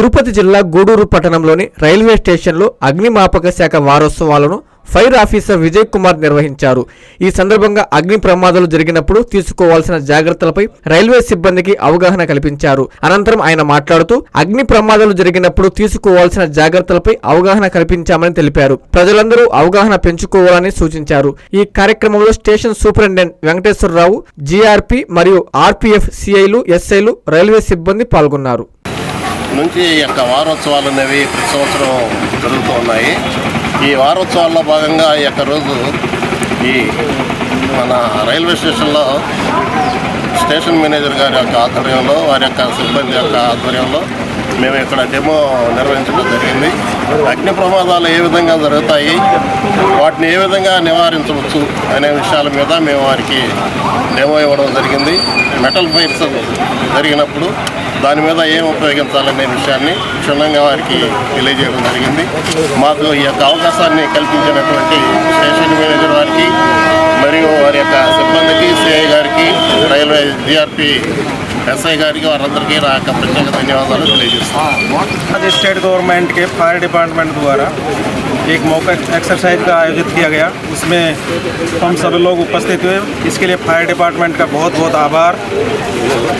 తిరుపతి జిల్లా గూడూరు పట్టణంలోని రైల్వే స్టేషన్లో అగ్నిమాపక శాఖ వారోత్సవాలను ఫైర్ ఆఫీసర్ విజయ్ కుమార్ నిర్వహించారు. ఈ సందర్భంగా అగ్ని ప్రమాదాలు జరిగినప్పుడు తీసుకోవాల్సిన జాగ్రత్తలపై రైల్వే సిబ్బందికి అవగాహన కల్పించారు. అనంతరం ఆయన మాట్లాడుతూ అగ్ని ప్రమాదాలు జరిగినప్పుడు తీసుకోవాల్సిన జాగ్రత్తలపై అవగాహన కల్పించామని తెలిపారు. ప్రజలందరూ అవగాహన పెంచుకోవాలని సూచించారు. ఈ కార్యక్రమంలో స్టేషన్ సూపరింటెండెంట్ వెంకటేశ్వరరావు జీఆర్పీ మరియు ఆర్పీఎఫ్ సిఐలు ఎస్ఐలు రైల్వే సిబ్బంది పాల్గొన్నారు. నుంచి ఈ యొక్క వారోత్సవాలు అనేవి ప్రతి సంవత్సరం జరుగుతూ ఉన్నాయి. ఈ వారోత్సవాల్లో భాగంగా ఈ యొక్క రోజు ఈ మన రైల్వే స్టేషన్లో స్టేషన్ మేనేజర్ గారి యొక్క ఆధ్వర్యంలో వారి యొక్క సిబ్బంది యొక్క ఆధ్వర్యంలో మేము ఇక్కడ డెమో నిర్వహించడం జరిగింది. అగ్ని ప్రమాదాలు ఏ విధంగా జరుగుతాయి వాటిని ఏ విధంగా నివారించవచ్చు అనే విషయాల మీద మేము వారికి డెమో ఇవ్వడం జరిగింది. మెటల్ ఫైర్స్ జరిగినప్పుడు దాని మీద ఏం ఉపయోగించాలనే విషయాన్ని క్షుణ్ణంగా వారికి తెలియజేయడం జరిగింది. మాకు ఈ యొక్క అవకాశాన్ని కల్పించినటువంటి స్టేషన్ మేనేజర్ వారికి మరియు వారి యొక్క సిబ్బందికి సిఐ గారికి రైల్వే జిఆర్పి ఎస్ఐ గారికి వారందరికీ నా యొక్క ప్రత్యేక ధన్యవాదాలు తెలియజేస్తాను आज स्टेट गवर्नमेंट के फायर डिपार्टमेंट द्वारा एक मौका एक्सरसाइज का आयोजित किया गया। उसमें हम सभी लोग उपस्थित हुए। इसके लिए फायर डिपार्टमेंट का बहुत बहुत आभार।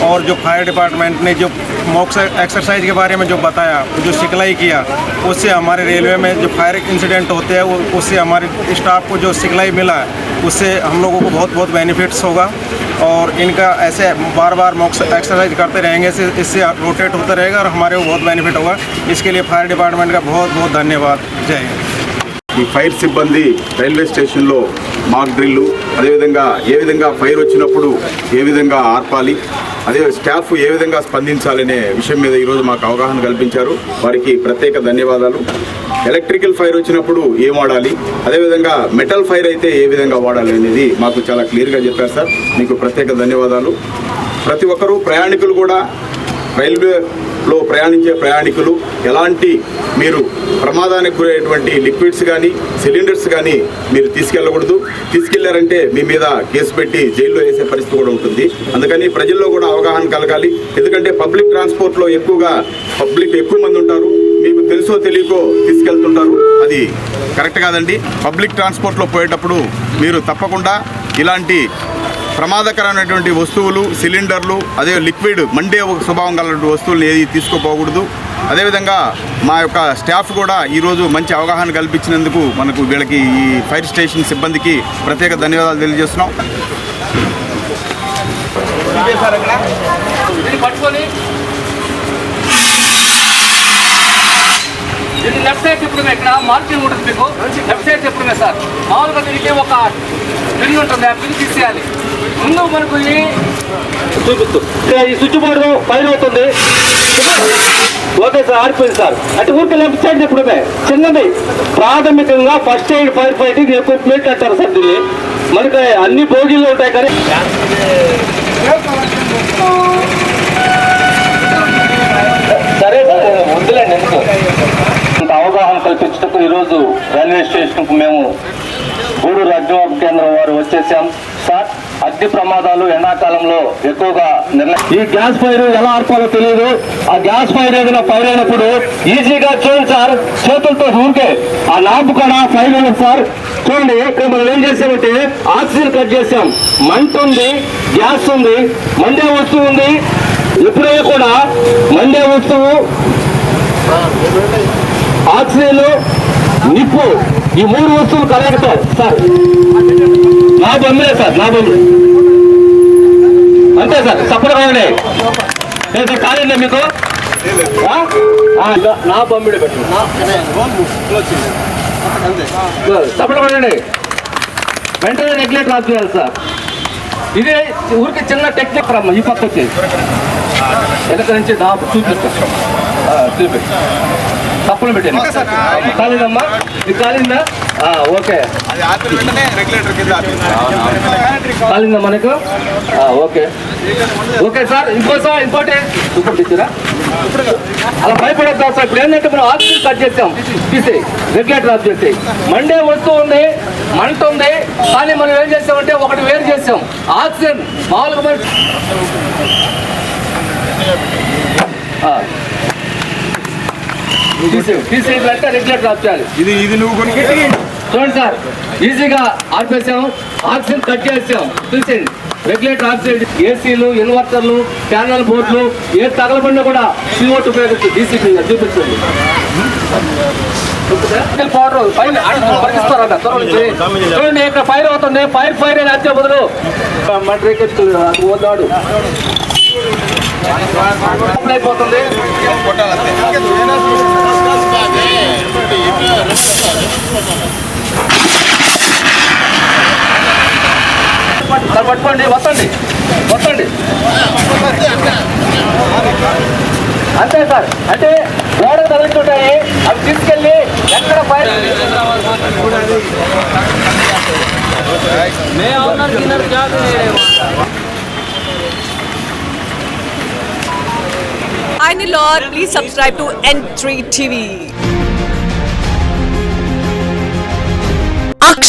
और जो फायर डिपार्टमेंट ने जो मॉक एक्सरसाइज के बारे में जो बताया, जो सिखलाई किया, उससे हमारे रेलवे में जो फायर इंसिडेंट होते हैं उससे हमारे स्टाफ को जो सिखलाई मिला, उससे हम लोगों को बहुत बहुत बेनिफिट्स होगा। और इनका ऐसे बार बार मॉक एक्सरसाइज करते रहेंगे इससे इससे रोटेट होता रहेगा और हमारे को बहुत बेनिफिट होगा इसके लिए फायर डिपार्टमेंट का बहुत बहुत धन्यवाद जय हिंद ఈ ఫైర్ సిబ్బంది రైల్వే స్టేషన్లో మాక్ డ్రిల్లు అదేవిధంగా ఏ విధంగా ఫైర్ వచ్చినప్పుడు ఏ విధంగా ఆర్పాలి అదే స్టాఫ్ ఏ విధంగా స్పందించాలనే విషయం మీద ఈరోజు మాకు అవగాహన కల్పించారు. వారికి ప్రత్యేక ధన్యవాదాలు. ఎలక్ట్రికల్ ఫైర్ వచ్చినప్పుడు ఏం వాడాలి? అదేవిధంగా మెటల్ ఫైర్ అయితే ఏ విధంగా వాడాలి అనేది మాకు చాలా క్లియర్గా చెప్పారు సార్. మీకు ప్రత్యేక ధన్యవాదాలు. ప్రతి ఒక్కరూ ప్రయాణికులు కూడా రైల్వే లో ప్రయాణించే ప్రయాణికులు ఎలాంటి మీరు ప్రమాదానికి గురైనటువంటి లిక్విడ్స్ కానీ సిలిండర్స్ కానీ మీరు తీసుకెళ్ళకూడదు. తీసుకెళ్ళారంటే మీ మీద కేసు పెట్టి జైల్లో వేసే పరిస్థితి కూడా ఉంటుంది. అందుకని ప్రజల్లో కూడా అవగాహన కలగాలి. ఎందుకంటే పబ్లిక్ ట్రాన్స్పోర్ట్లో ఎక్కువగా పబ్లిక్ ఎక్కువ మంది ఉంటారు. మీకు తెలుసో తెలియకో తీసుకెళ్తుంటారు. అది కరెక్ట్ కాదండి. పబ్లిక్ ట్రాన్స్పోర్ట్లో పోయేటప్పుడు మీరు తప్పకుండా ఇలాంటి ప్రమాదకరమైనటువంటి వస్తువులు సిలిండర్లు అదే లిక్విడ్ మండే స్వభావం గల వస్తువులు ఏది తీసుకోపోకూడదు. అదేవిధంగా మా యొక్క స్టాఫ్ కూడా ఈరోజు మంచి అవగాహన కల్పించినందుకు మనకు వీళ్ళకి ఈ ఫైర్ స్టేషన్ సిబ్బందికి ప్రత్యేక ధన్యవాదాలు తెలియజేస్తున్నాం. దీన్ని లెఫ్ట్ సైడ్ తిప్పుడుగా ఇక్కడ మార్కింగ్ ఉంటుంది మీకు. లెఫ్ట్ సైడ్ తిప్పుడుగా సార్. మామూలుగా దీనికి ఒక పిన్ ఉంటుంది ఆ పిన్ తీసేయాలి. ముందు మనకు ఈ చూపిస్తూ ఈ స్విచ్ బోర్డు పైన అవుతుంది. ఓకే సార్ ఆడిపోయింది సార్. అంటే ఊరికి లెఫ్ట్ సైడ్ చిన్నది. ప్రాథమికంగా first aid fire fighting equipment అంటారు సార్ దీన్ని. మనకి అన్ని బోగీలు ఉంటాయి కానీ సరే సరే వద్దులేండి ఎందుకు? ఇంత అవగాహన కల్పించటకు ఈరోజు రైల్వే స్టేషన్కు మేము గూడూరు అగ్నిమాపక కేంద్రం వారు వచ్చేసాం. సార్ అగ్ని ప్రమాదాలు ఎండాకాలంలో ఎక్కువగా నిర్ణయం ఈ గ్యాస్ ఫైర్ ఎలా ఆర్పాలో తెలియదు ఆ గ్యాస్ ఫైర్ ఏదైనా ఫైర్ అయినప్పుడు ఈజీగా చూడండి సార్. చేతులతో ఊరికే ఆ నాపు కూడా ఫైర్ అయినది సార్. చూడండి ఇక్కడ మనం ఏం చేసామంటే ఆక్సిజన్ కట్ చేసాం. మంట ఉంది గ్యాస్ ఉంది మండే వస్తువు ఉంది. ఎప్పుడైనా కూడా మండే వస్తువు ఆక్సిజన్ నిప్పు ఈ మూడు వస్తువులు కలగతారు సార్. నా బొమ్మలే సార్ నా బొమ్మలు అంతే సార్ సపడమే కాలేదా మీకు. ఆ? ఆ, నా బొమ్మిడి పెట్టు. సపడమండి వెంటనే రెగ్యులేటర్ ఆఫ్ సార్. ఇదే ఊరికి చిన్న టెక్నిక్ రమ్మ ఈ పక్క వచ్చేసి వెనక నుంచి నా చూపిస్తా. ఆ, చూపి. తప్పులు పెట్టండి. కాలేదమ్మా? ఇది కాలిందా? ఓకే. కాలిందా మనకు? ఓకే. ఓకే సార్ ఇంకోసారి ఇంకోటి. ఇంకోటి ఇచ్చిరా అలా భయపడద్దు సార్ ఇప్పుడు ఏంటంటే మనం ఆక్సిజన్ కట్ చేసాం తీసి రెగ్యులేటర్ ఆఫ్ చేసి మండే వస్తువు ఉంది మంట ఉంది కానీ మనం ఏం చేసామంటే ఒకటి వేరు చేసాం ఆక్సిజన్ మామూలుగా మరి ఆ. తీసేయండి అంటే రెగ్యులేటర్ ఆఫ్ చేయాలి ఇది ఇది నువ్వు కొని చూడండి సార్ ఈజీగా ఆర్పేసాం ఆక్సిజన్ కట్ చేసాం. చూసేయండి రెగ్యులేటర్ ఆఫ్ చేయండి ఏసీలు ఇన్వర్టర్లు ప్యానల్ బోర్డులు ఏ తగలబడినా కూడా సిఓట్ ఉపయోగించి డీసీపీ చూపిస్తుంది. పౌడర్ పైన పరిగిస్తారంట. చూడండి ఇక్కడ ఫైర్ అవుతుంది. ఫైర్ ఫైర్ అని వచ్చే బదులు. మడ్రేకెత్తుంది అది పోతాడు అయిపోతుంది. సార్ పట్టుకోండి వస్తండి వస్తండి అంతే సార్ అంటే గోడ తగులుతుంటాయి అవి తీసుకెళ్ళి ఎక్కడ fire Hi Nilor, please subscribe to N3 TV.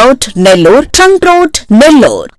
route Nellore trunk road Nellore